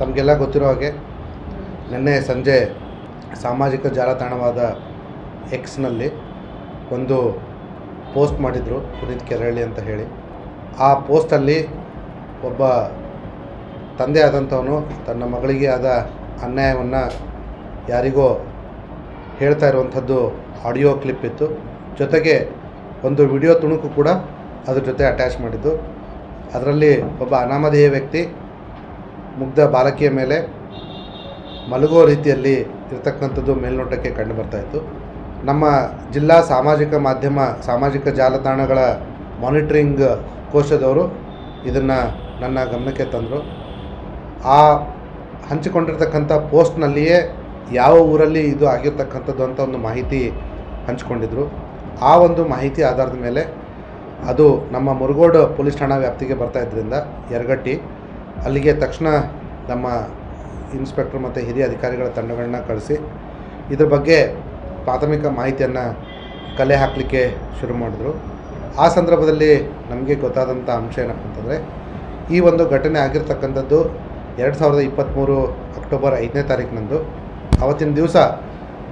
ತಮಗೆಲ್ಲ ಗೊತ್ತಿರೋ ಹಾಗೆ ನಿನ್ನೆ ಸಂಜೆ ಸಾಮಾಜಿಕ ಜಾಲತಾಣವಾದ ಎಕ್ಸ್ನಲ್ಲಿ ಒಂದು ಪೋಸ್ಟ್ ಮಾಡಿದರು ಪುನೀತ್ ಕೆರಳಿ ಅಂತ ಹೇಳಿ. ಆ ಪೋಸ್ಟಲ್ಲಿ ಒಬ್ಬ ತಂದೆ ಆದಂಥವನು ತನ್ನ ಮಗಳಿಗೆ ಆದ ಅನ್ಯಾಯವನ್ನು ಯಾರಿಗೋ ಹೇಳ್ತಾ ಇರುವಂಥದ್ದು ಆಡಿಯೋ ಕ್ಲಿಪ್ ಇತ್ತು. ಜೊತೆಗೆ ಒಂದು ವಿಡಿಯೋ ತುಣುಕು ಕೂಡ ಅದ್ರ ಜೊತೆ ಅಟ್ಯಾಚ್ ಮಾಡಿದ್ದು. ಅದರಲ್ಲಿ ಒಬ್ಬ ಅನಾಮಧೇಯ ವ್ಯಕ್ತಿ ಮುಗ್ಧ ಬಾಲಕಿಯ ಮೇಲೆ ಮಲಗೋ ರೀತಿಯಲ್ಲಿ ಇರತಕ್ಕಂಥದ್ದು ಮೇಲ್ನೋಟಕ್ಕೆ ಕಂಡು ಬರ್ತಾ ಇತ್ತು. ನಮ್ಮ ಜಿಲ್ಲಾ ಸಾಮಾಜಿಕ ಮಾಧ್ಯಮ, ಸಾಮಾಜಿಕ ಜಾಲತಾಣಗಳ ಮಾನಿಟ್ರಿಂಗ್ ಕೋಶದವರು ಇದನ್ನು ನನ್ನ ಗಮನಕ್ಕೆ ತಂದರು. ಆ ಹಂಚಿಕೊಂಡಿರ್ತಕ್ಕಂಥ ಪೋಸ್ಟ್ನಲ್ಲಿಯೇ ಯಾವ ಊರಲ್ಲಿ ಇದು ಆಗಿರ್ತಕ್ಕಂಥದ್ದು ಅಂತ ಒಂದು ಮಾಹಿತಿ ಹಂಚಿಕೊಂಡಿದ್ರು. ಆ ಒಂದು ಮಾಹಿತಿ ಆಧಾರದ ಮೇಲೆ ಅದು ನಮ್ಮ ಮುರುಗೋಡು ಪೊಲೀಸ್ ಠಾಣಾ ವ್ಯಾಪ್ತಿಗೆ ಬರ್ತಾ ಇದ್ದರಿಂದ ಯರಗಟ್ಟಿ. ಅಲ್ಲಿಗೆ ತಕ್ಷಣ ನಮ್ಮ ಇನ್ಸ್ಪೆಕ್ಟರ್ ಮತ್ತು ಹಿರಿಯ ಅಧಿಕಾರಿಗಳ ತಂಡಗಳನ್ನ ಕಳಿಸಿ ಇದ್ರ ಬಗ್ಗೆ ಪ್ರಾಥಮಿಕ ಮಾಹಿತಿಯನ್ನು ಕಲೆ ಹಾಕಲಿಕ್ಕೆ ಶುರು ಮಾಡಿದ್ರು. ಆ ಸಂದರ್ಭದಲ್ಲಿ ನಮಗೆ ಗೊತ್ತಾದಂಥ ಅಂಶ ಏನಪ್ಪ ಅಂತಂದರೆ ಈ ಒಂದು ಘಟನೆ ಆಗಿರ್ತಕ್ಕಂಥದ್ದು ಎರಡು ಸಾವಿರದ ಇಪ್ಪತ್ತ್ಮೂರು ಅಕ್ಟೋಬರ್ ಐದನೇ ತಾರೀಕಿನಂದು ಅವತ್ತಿನ ದಿವಸ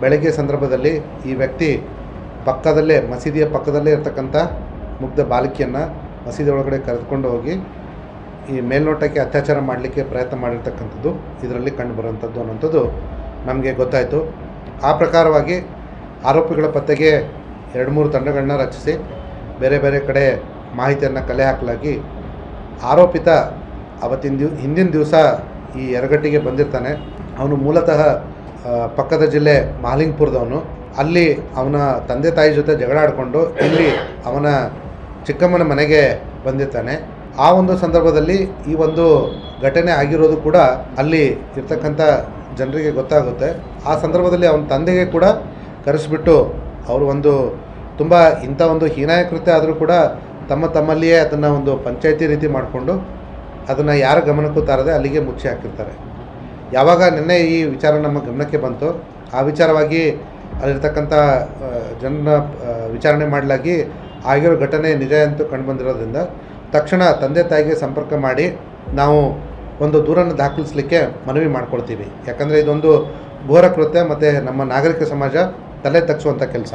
ಬೆಳಗ್ಗೆ ಸಂದರ್ಭದಲ್ಲಿ ಈ ವ್ಯಕ್ತಿ ಪಕ್ಕದಲ್ಲೇ ಮಸೀದಿಯ ಪಕ್ಕದಲ್ಲೇ ಇರತಕ್ಕಂಥ ಮುಗ್ಧ ಬಾಲಕಿಯನ್ನು ಮಸೀದಿ ಒಳಗಡೆ ಕರೆದುಕೊಂಡು ಹೋಗಿ ಈ ಮೇಲ್ನೋಟಕ್ಕೆ ಅತ್ಯಾಚಾರ ಮಾಡಲಿಕ್ಕೆ ಪ್ರಯತ್ನ ಮಾಡಿರ್ತಕ್ಕಂಥದ್ದು, ಇದರಲ್ಲಿ ಕಂಡು ಬರುವಂಥದ್ದು ಅನ್ನೋಂಥದ್ದು ನಮಗೆ ಗೊತ್ತಾಯಿತು. ಆ ಪ್ರಕಾರವಾಗಿ ಆರೋಪಿಗಳ ಪತ್ತೆಗೆ ಎರಡು ಮೂರು ತಂಡಗಳನ್ನ ರಚಿಸಿ, ಬೇರೆ ಬೇರೆ ಕಡೆ ಮಾಹಿತಿಯನ್ನು ಕಲೆ ಹಾಕಲಾಗಿ ಆರೋಪಿತ ಅವತ್ತಿನ ದಿವ್, ಹಿಂದಿನ ದಿವಸ ಈ ಎರಗಟ್ಟಿಗೆ ಬಂದಿರ್ತಾನೆ. ಅವನು ಮೂಲತಃ ಪಕ್ಕದ ಜಿಲ್ಲೆ ಮಾಲಿಂಗ್ಪುರದವನು. ಅಲ್ಲಿ ಅವನ ತಂದೆ ತಾಯಿ ಜೊತೆ ಜಗಳ ಆಡಿಕೊಂಡು ಇಲ್ಲಿ ಅವನ ಚಿಕ್ಕಮ್ಮನ ಮನೆಗೆ ಬಂದಿರ್ತಾನೆ. ಆ ಒಂದು ಸಂದರ್ಭದಲ್ಲಿ ಈ ಒಂದು ಘಟನೆ ಆಗಿರೋದು ಕೂಡ ಅಲ್ಲಿ ಇರ್ತಕ್ಕಂಥ ಜನರಿಗೆ ಗೊತ್ತಾಗುತ್ತೆ. ಆ ಸಂದರ್ಭದಲ್ಲಿ ಅವನ ತಂದೆಗೆ ಕೂಡ ಕರೆಸಿಬಿಟ್ಟು ಅವರು ಒಂದು ತುಂಬ ಇಂಥ ಒಂದು ಹೀನಾಯ ಕೃತ್ಯ ಆದರೂ ಕೂಡ ತಮ್ಮ ತಮ್ಮಲ್ಲಿಯೇ ಅದನ್ನು ಒಂದು ಪಂಚಾಯತಿ ರೀತಿ ಮಾಡಿಕೊಂಡು ಅದನ್ನು ಯಾರ ಗಮನಕ್ಕೂ ತಾರದೆ ಅಲ್ಲಿಗೆ ಮುಚ್ಚಿ ಹಾಕಿರ್ತಾರೆ. ಯಾವಾಗ ನಿನ್ನೆ ಈ ವಿಚಾರ ನಮ್ಮ ಗಮನಕ್ಕೆ ಬಂತು ಆ ವಿಚಾರವಾಗಿ ಅಲ್ಲಿರ್ತಕ್ಕಂಥ ಜನನ ವಿಚಾರಣೆ ಮಾಡಲಾಗಿ ಆಗಿರೋ ಘಟನೆ ನಿಜ ಅಂತೂ ಕಂಡುಬಂದಿರೋದ್ರಿಂದ ತಕ್ಷಣ ತಂದೆ ತಾಯಿಗೆ ಸಂಪರ್ಕ ಮಾಡಿ ನಾವು ಒಂದು ದೂರನ್ನು ದಾಖಲಿಸಲಿಕ್ಕೆ ಮನವಿ ಮಾಡ್ಕೊಳ್ತೀವಿ. ಯಾಕಂದರೆ ಇದೊಂದು ಘೋರ ಕೃತ್ಯ ಮತ್ತು ನಮ್ಮ ನಾಗರಿಕ ಸಮಾಜ ತಲೆ ತಗ್ಸುವಂಥ ಕೆಲಸ.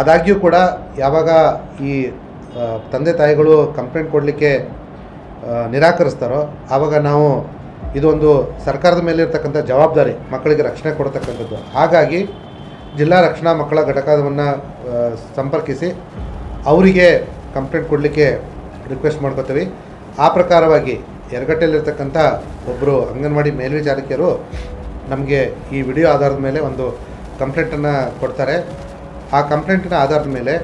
ಆದಾಗ್ಯೂ ಕೂಡ ಯಾವಾಗ ಈ ತಂದೆ ತಾಯಿಗಳು ಕಂಪ್ಲೇಂಟ್ ಕೊಡಲಿಕ್ಕೆ ನಿರಾಕರಿಸ್ತಾರೋ ಆವಾಗ ನಾವು ಇದೊಂದು ಸರ್ಕಾರದ ಮೇಲೆ ಇರ್ತಕ್ಕಂಥ ಜವಾಬ್ದಾರಿ, ಮಕ್ಕಳಿಗೆ ರಕ್ಷಣೆ ಕೊಡ್ತಕ್ಕಂಥದ್ದು. ಹಾಗಾಗಿ ಜಿಲ್ಲಾ ರಕ್ಷಣಾ ಮಕ್ಕಳ ಘಟಕವನ್ನು ಸಂಪರ್ಕಿಸಿ ಅವರಿಗೆ ಕಂಪ್ಲೇಂಟ್ ಕೊಡಲಿಕ್ಕೆ ರಿಕ್ವೆಸ್ಟ್ ಮಾಡ್ಕೋತೀವಿ. ಆ ಪ್ರಕಾರವಾಗಿ ಎರಗಟ್ಟೆಯಲ್ಲಿರ್ತಕ್ಕಂಥ ಒಬ್ಬರು ಅಂಗನವಾಡಿ ಮೇಲ್ವಿಚಾರಕಿಯರು ನಮಗೆ ಈ ವಿಡಿಯೋ ಆಧಾರದ ಮೇಲೆ ಒಂದು ಕಂಪ್ಲೇಂಟನ್ನು ಕೊಡ್ತಾರೆ. ಆ ಕಂಪ್ಲೇಂಟಿನ ಆಧಾರದ ಮೇಲೆ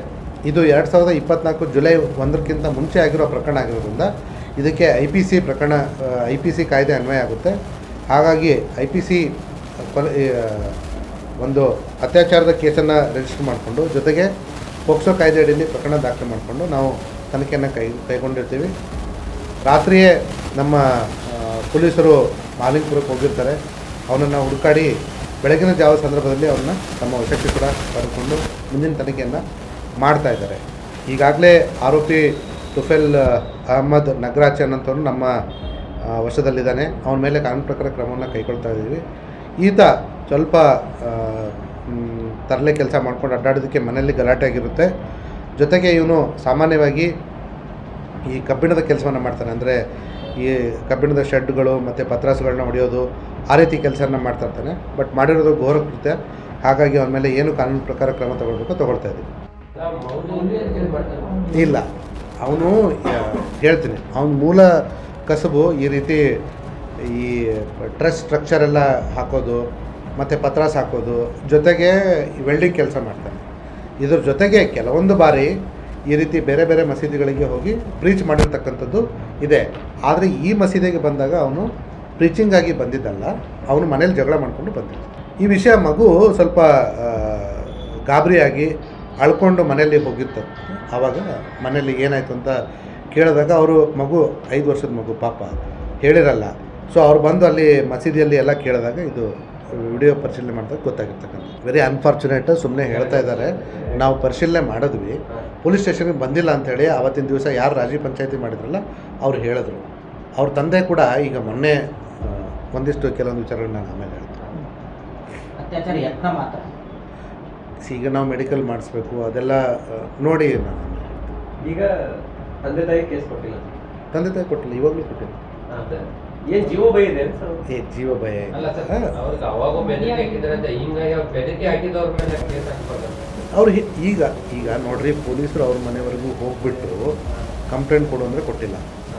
ಇದು ಎರಡು ಸಾವಿರದ ಇಪ್ಪತ್ನಾಲ್ಕು ಜುಲೈ ಒಂದಕ್ಕಿಂತ ಮುಂಚೆ ಆಗಿರೋ ಪ್ರಕರಣ ಆಗಿರೋದ್ರಿಂದ ಇದಕ್ಕೆ ಐ ಪಿ ಸಿ ಪ್ರಕರಣ ಐ ಪಿ ಸಿ ಕಾಯ್ದೆ ಅನ್ವಯ ಆಗುತ್ತೆ. ಹಾಗಾಗಿ ಐ ಪಿ ಸಿ ಒಂದು ಅತ್ಯಾಚಾರದ ಕೇಸನ್ನು ರಿಜಿಸ್ಟರ್ ಮಾಡಿಕೊಂಡು ಜೊತೆಗೆ ಪೋಕ್ಸೋ ಕಾಯ್ದೆ ಅಡಿಯಲ್ಲಿ ಪ್ರಕರಣ ದಾಖಲು ಮಾಡಿಕೊಂಡು ನಾವು ತನಿಖೆಯನ್ನು ಕೈ, ಕೈಗೊಂಡಿರ್ತೀವಿ. ರಾತ್ರಿಯೇ ನಮ್ಮ ಪೊಲೀಸರು ಮಾಲಿಂಗ್ಪುರಕ್ಕೆ ಹೋಗಿರ್ತಾರೆ. ಅವನನ್ನು ಹುಡುಕಾಡಿ ಬೆಳಗಿನ ಜಾವ ಸಂದರ್ಭದಲ್ಲಿ ಅವನ್ನ ತಮ್ಮ ವಶಕ್ಕೆ ಕೂಡ ಕರೆದುಕೊಂಡು ಮುಂದಿನ ತನಿಖೆಯನ್ನು ಮಾಡ್ತಾ ಇದ್ದಾರೆ. ಈಗಾಗಲೇ ಆರೋಪಿ ತುಫೆಲ್ ಅಹಮದ್ ನಗರಾಚ್ ಅನ್ನಂಥವ್ರು ನಮ್ಮ ವಶದಲ್ಲಿದ್ದಾನೆ. ಅವನ ಮೇಲೆ ಕಾನೂನು ಪ್ರಕಾರ ಕ್ರಮವನ್ನು ಕೈಗೊಳ್ತಾ ಇದ್ದೀವಿ. ಈತ ಸ್ವಲ್ಪ ತರಲೆ ಕೆಲಸ ಮಾಡ್ಕೊಂಡು ಅಡ್ಡಾಡೋದಕ್ಕೆ ಮನೆಯಲ್ಲಿ ಗಲಾಟೆ ಆಗಿರುತ್ತೆ ಜೊತೆಗೆ ಇವನು ಸಾಮಾನ್ಯವಾಗಿ ಈ ಕಬ್ಬಿಣದ ಕೆಲಸವನ್ನು ಮಾಡ್ತಾನೆ. ಅಂದರೆ ಈ ಕಬ್ಬಿಣದ ಶೆಡ್ಗಳು ಮತ್ತು ಪತ್ರಾಸುಗಳನ್ನ ಹೊಡೆಯೋದು ಆ ರೀತಿ ಕೆಲಸನ ಮಾಡ್ತಾ ಇರ್ತಾನೆ. ಬಟ್ ಮಾಡಿರೋದು ಘೋರ ಹಾಗಾಗಿ ಅವನ ಮೇಲೆ ಏನು ಕಾನೂನು ಪ್ರಕಾರ ಕ್ರಮ ತಗೊಳ್ಬೇಕು ತಗೊಳ್ತಾ ಇದ್ದೀವಿ ಇಲ್ಲ. ಅವನು ಹೇಳ್ತೀನಿ. ಅವನ ಮೂಲ ಕಸಬು ಈ ರೀತಿ ಈ ಟ್ರಸ್ ಸ್ಟ್ರಕ್ಚರೆಲ್ಲ ಹಾಕೋದು, ಮತ್ತು ಪತ್ರಾಸ್ ಹಾಕೋದು, ಜೊತೆಗೆ ವೆಲ್ಡಿಂಗ್ ಕೆಲಸ ಮಾಡ್ತಾನೆ. ಇದ್ರ ಜೊತೆಗೆ ಕೆಲವೊಂದು ಬಾರಿ ಈ ರೀತಿ ಬೇರೆ ಬೇರೆ ಮಸೀದಿಗಳಿಗೆ ಹೋಗಿ ಪ್ರೀಚ್ ಮಾಡಿರ್ತಕ್ಕಂಥದ್ದು ಇದೆ. ಆದರೆ ಈ ಮಸೀದಿಗೆ ಬಂದಾಗ ಅವನು ಪ್ರೀಚಿಂಗಾಗಿ ಬಂದಿದ್ದಲ್ಲ. ಅವನು ಮನೇಲಿ ಜಗಳ ಮಾಡಿಕೊಂಡು ಬಂದಿದ್ದ. ಈ ವಿಷಯ ಮಗು ಸ್ವಲ್ಪ ಗಾಬರಿಯಾಗಿ ಅಳ್ಕೊಂಡು ಮನೆಯಲ್ಲಿ ಹೋಗಿತ್ತು. ಆವಾಗ ಮನೆಯಲ್ಲಿ ಏನಾಯಿತು ಅಂತ ಕೇಳಿದಾಗ ಅವರು, ಮಗು, ಐದು ವರ್ಷದ ಮಗು, ಪಾಪ. ಹೇಳಿರಲ್ಲ. ಸೊ ಅವ್ರು ಬಂದು ಅಲ್ಲಿ ಮಸೀದಿಯಲ್ಲಿ ಎಲ್ಲ ಕೇಳಿದಾಗ ಇದು ವಿಡಿಯೋ ಪರಿಶೀಲನೆ ಮಾಡಿದಾಗ ಗೊತ್ತಾಗಿರ್ತಕ್ಕಂಥ ವೆರಿ ಅನ್ಫಾರ್ಚುನೇಟ್ ಸುಮ್ಮನೆ ಹೇಳ್ತಾ ಇದ್ದಾರೆ. ನಾವು ಪರಿಶೀಲನೆ ಮಾಡಿದ್ವಿ. ಪೊಲೀಸ್ ಸ್ಟೇಷನ್ಗೆ ಬಂದಿಲ್ಲ ಅಂಥೇಳಿ ಆವತ್ತಿನ ದಿವಸ ಯಾರು ರಾಜಿ ಪಂಚಾಯತಿ ಮಾಡಿದ್ರಲ್ಲ ಅವ್ರು ಹೇಳಿದ್ರು. ಅವ್ರ ತಂದೆ ಕೂಡ ಈಗ ಮೊನ್ನೆ ಒಂದಿಷ್ಟು ಕೆಲವೊಂದು ವಿಚಾರಗಳನ್ನ ನಾನು ಆಮೇಲೆ ಹೇಳ್ತೀನಿ. ಅತ್ಯಾಚಾರ ಯತ್ನ ಮಾತ್ರ. ಈಗ ನಾವು ಮೆಡಿಕಲ್ ಮಾಡಿಸ್ಬೇಕು ಅದೆಲ್ಲ ನೋಡಿ ನಾನು ಹೇಳ್ತೀನಿ. ಈಗ ತಂದೆ ತಾಯಿ ಕೇಸ್ ಕೊಟ್ಟಿಲ್ಲ. ತಂದೆ ತಾಯಿ ಕೊಟ್ಟಿಲ್ಲ ಇವಾಗಲೂ ಕೊಟ್ಟಿಲ್ಲ. ಅದೇ. ಏನ್ ಜೀವ ಭಯ ಇದೆ? ಏ ಜೀವ ಭಯ. ಅವ್ರು ಈಗ ಈಗ ನೋಡ್ರಿ ಪೊಲೀಸರು ಅವ್ರ ಮನೆವರೆಗೂ ಹೋಗ್ಬಿಟ್ಟು ಕಂಪ್ಲೇಂಟ್ ಕೊಡು ಅಂದರೆ ಕೊಟ್ಟಿಲ್ಲ.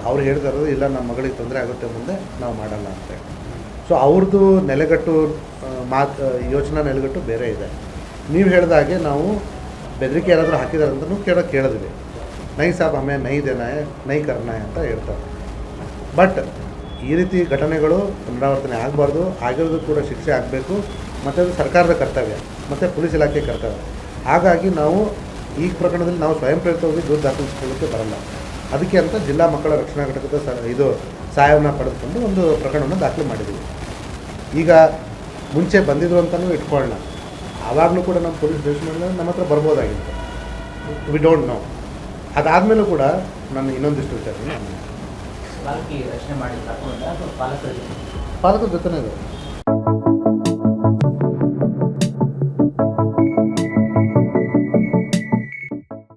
ಅವ್ರು ಹೇಳ್ತಾ ಇರೋದು ಇಲ್ಲ ನಮ್ಮ ಮಗಳಿಗೆ ತೊಂದರೆ ಆಗುತ್ತೆ ಮುಂದೆ ನಾವು ಮಾಡಲ್ಲ ಅಂತ. ಸೊ ಅವ್ರದ್ದು ನೆಲೆಗಟ್ಟು ಮಾತು ಯೋಚನಾ ನೆಲೆಗಟ್ಟು ಬೇರೆ ಇದೆ. ನೀವು ಹೇಳಿದ ಹಾಗೆ ನಾವು ಬೆದರಿಕೆ ಯಾರಾದರೂ ಹಾಕಿದಾರೆ ಅಂತಲೂ ಕೇಳೋ ಕೇಳಿದ್ವಿ. ನೈ ಸಾಬ್ ಆಮೇಲೆ ನೈ ದೇನಾಯ ನೈ ಕರ್ನಾಯ ಅಂತ ಹೇಳ್ತಾರೆ. ಬಟ್ ಈ ರೀತಿ ಘಟನೆಗಳು ಪುನರಾವರ್ತನೆ ಆಗಬಾರ್ದು, ಆಗಿರೋದು ಕೂಡ ಶಿಕ್ಷೆ ಆಗಬೇಕು, ಮತ್ತು ಅದು ಸರ್ಕಾರದ ಕರ್ತವ್ಯ, ಮತ್ತು ಪೊಲೀಸ್ ಇಲಾಖೆ ಕರ್ತವ್ಯ. ಹಾಗಾಗಿ ನಾವು ಈ ಪ್ರಕರಣದಲ್ಲಿ ನಾವು ಸ್ವಯಂ ಪ್ರೇರಿತವಾಗಿ ದೂರು ದಾಖಲಿಸಿಕೊಳ್ಳೋಕ್ಕೆ ಬರಲ್ಲ. ಅದಕ್ಕೆ ಅಂತ ಜಿಲ್ಲಾ ಮಕ್ಕಳ ರಕ್ಷಣಾ ಘಟಕದ ಸ, ಇದು ಸಹಾಯವನ್ನು ಪಡೆದುಕೊಂಡು ಒಂದು ಪ್ರಕರಣವನ್ನು ದಾಖಲೆ ಮಾಡಿದ್ದೀವಿ. ಈಗ ಮುಂಚೆ ಬಂದಿದ್ರು ಅಂತಲೂ ಇಟ್ಕೊಳ್ಳೋಣ. ಆವಾಗಲೂ ಕೂಡ ನಮ್ಮ ಪೊಲೀಸ್ ಸ್ಟೇಷನ್ ನಮ್ಮ ಹತ್ರ ಬರ್ಬೋದಾಗಿತ್ತು. ವಿ ಡೋಂಟ್ ನೋ ಅದಾದಮೇಲೂ ಕೂಡ ನಾನು ಇನ್ನೊಂದಿಷ್ಟು ವಿಚಾರ ಬಾಲಕಿ ರಚನೆ ಮಾಡಿ ಅಥವಾ ಪಾಲಕರಿಗೆ ಪಾಲಕರ ಜೊತೆನೇ ಇದೆ